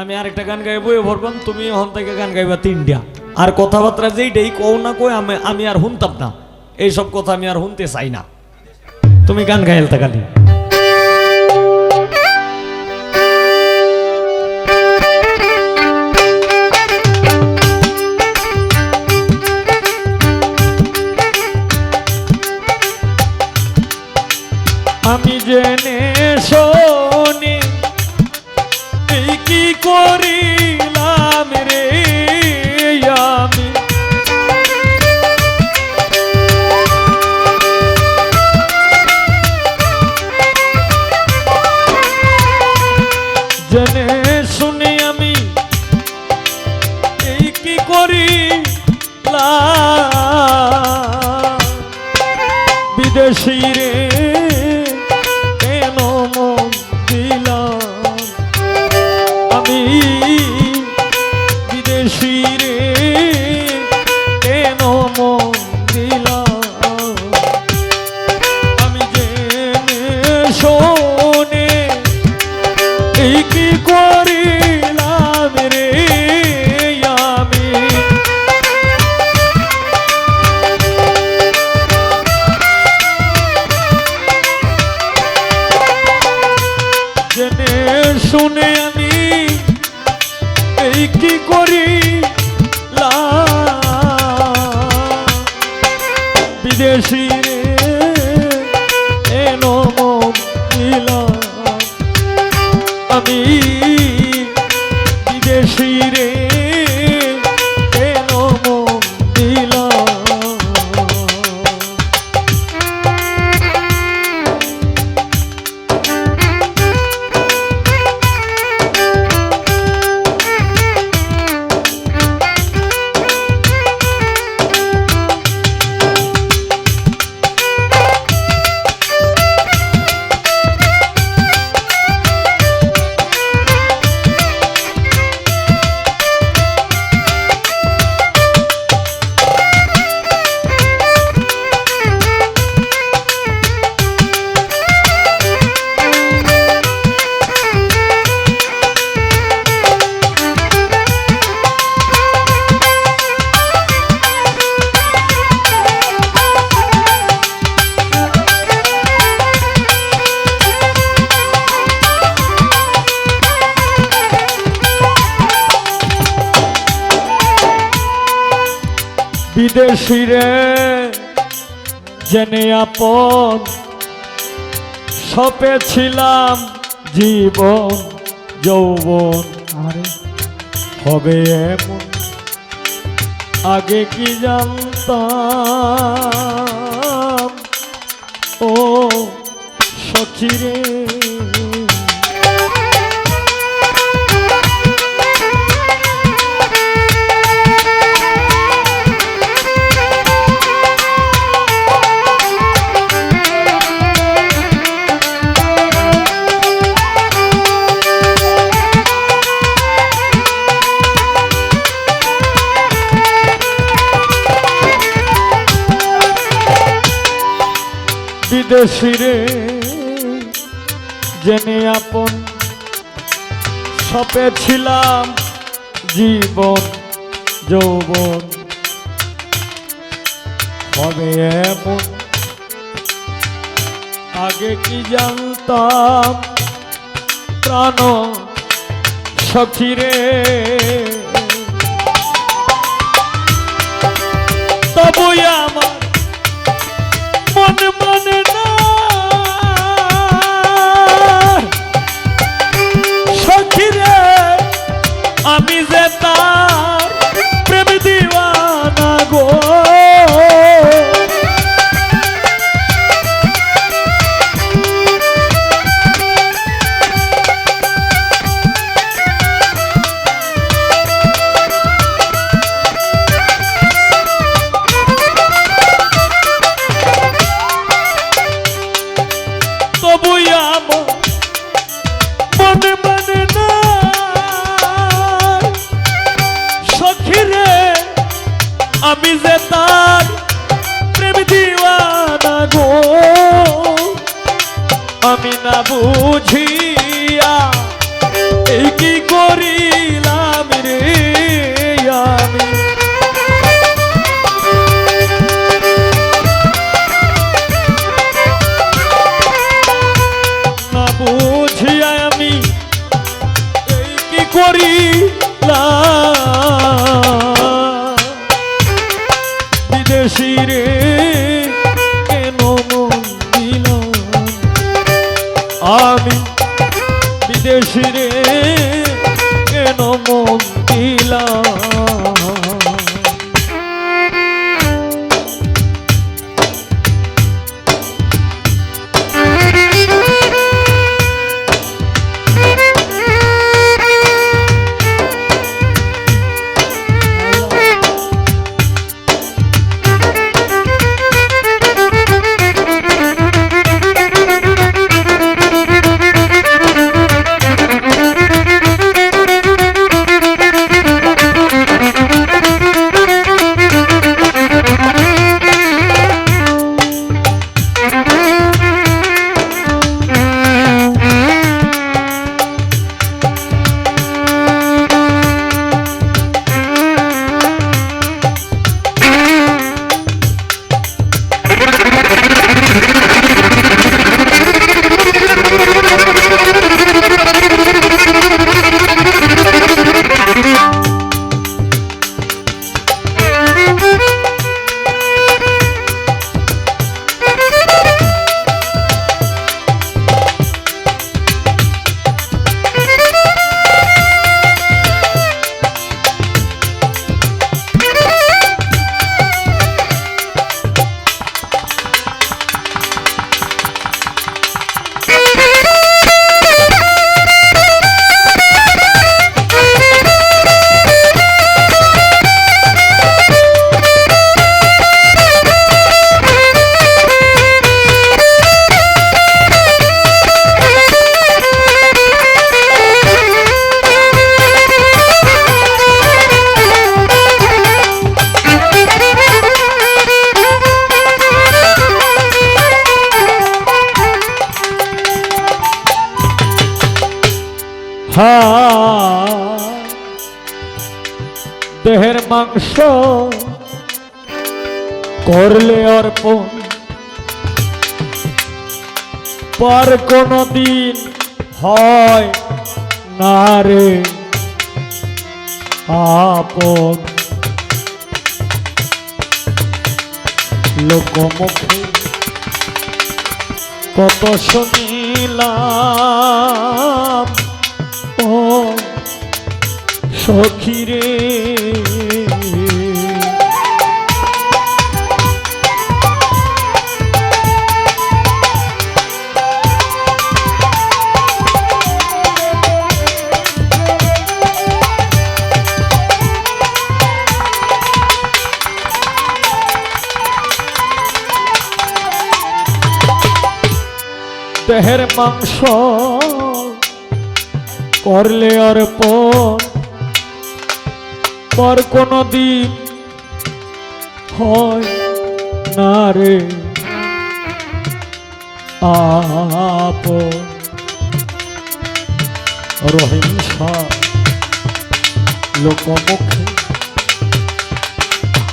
আমি আরেকটা গান গাইবো, এ ভরবাম তুমি হন থেকে গান গাইবা তিনটা। আর কথাবার্তা যেইটাই কও না কই আমি আমি আর শুনতাম না। এইসব কথা আমি আর শুনতে চাই না। তুমি গান গাইলতা খালি কি করিলাম রে আমি? জেনে শুনে আমি এই কি করিলাম? বিদেশি শুনে আমি এই কি করি? বিদেশি বিদেশিরে জেনে আপন। সপে ছিলাম জীবন যৌবন। হবে এমন আগে কি জানতাম? ও সখিরে বিদেশিরে জেনে আপন। সপে ছিলাম জীবন, যৌবন। হবে এমন। আগে কি জানতাম প্রাণ সখিরে তবু আমি যে আমি না বুঝিয়া এই কি করিলাম রে? বিদেশি রে। হা দেহের মাংস করলে অর্পণ। পর কোনো দিন হয় না রে আপন। লোকমুখে কত শুনিলাম সখিরে। দেহের মাংস করলে অর্পণ পর কোনো দিন হয় না রে। আপ রহিংসা লোকমুখে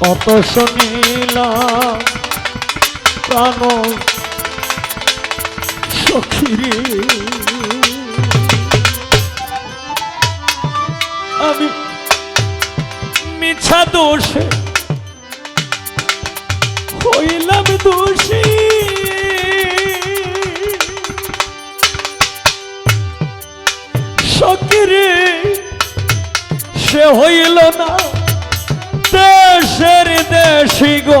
কত শুনিলাম প্রাণ সখিরে। আমি মিছা দোষে হইলাম দোষী। সকিরে সে হইল না দেশের দেশি গো।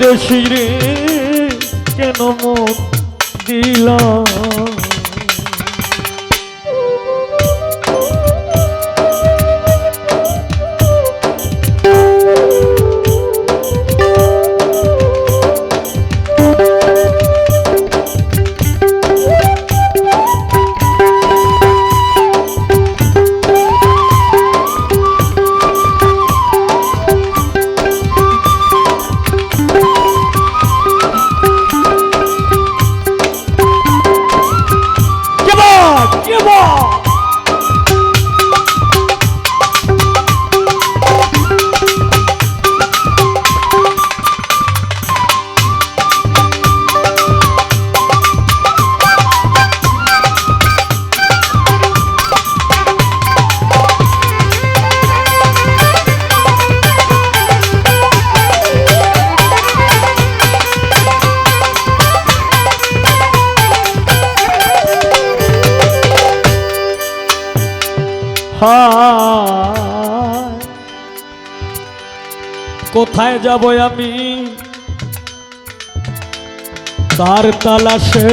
বিদেশি কোথায় যাব আমি? তার তালাশে।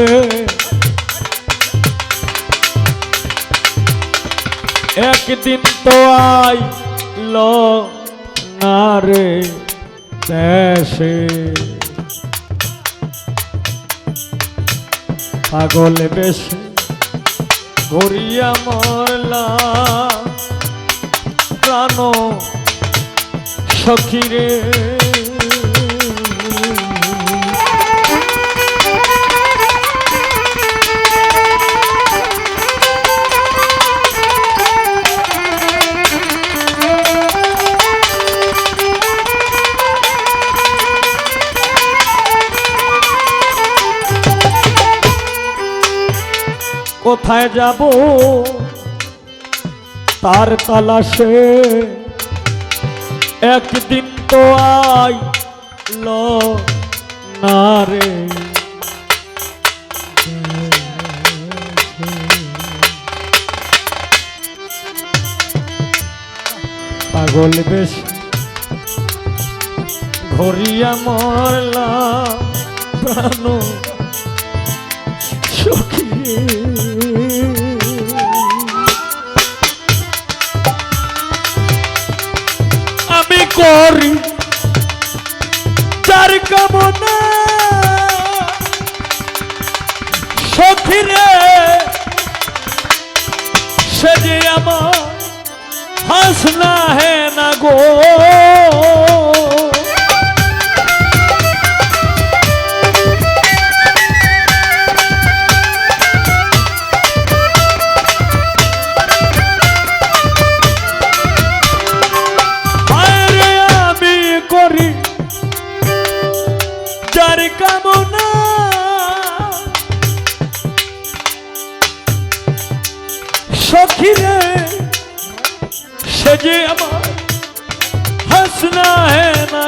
একদিন তো আইল না রে দেশে। পাগল বেশে ঘুরিয়া মরলা প্রাণ সখিরে কোথায় যাব? তার তালাশে একদিন তো আইল না রে। পাগল বেশ ঘরিয়া মরলা প্রাণ। সখী করি। চার কামনা সখীরে সে যে আমার হাসনা হে না গো।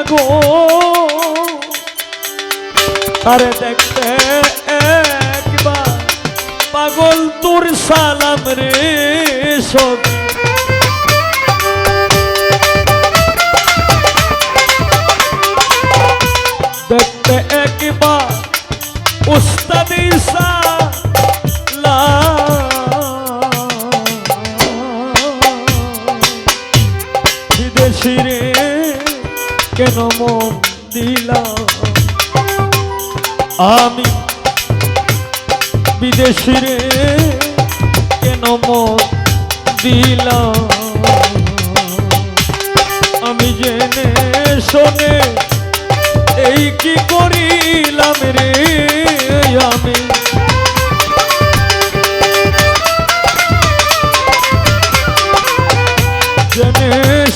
গো। আরে দেখতে একবার পাগল তোর সালাম রে সখী দিলাম। আমি জেনে শোনে এই কি করিলাম রে আমি? জেনে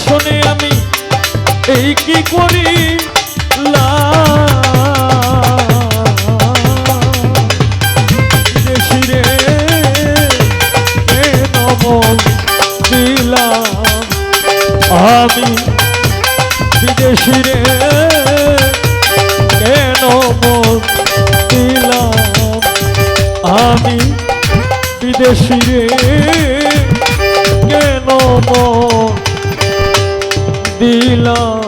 শোনে আমি এই কি করি? আমি বিদেশি রে কেন দিলাম? আমি বিদেশি রে কেন দিলাম?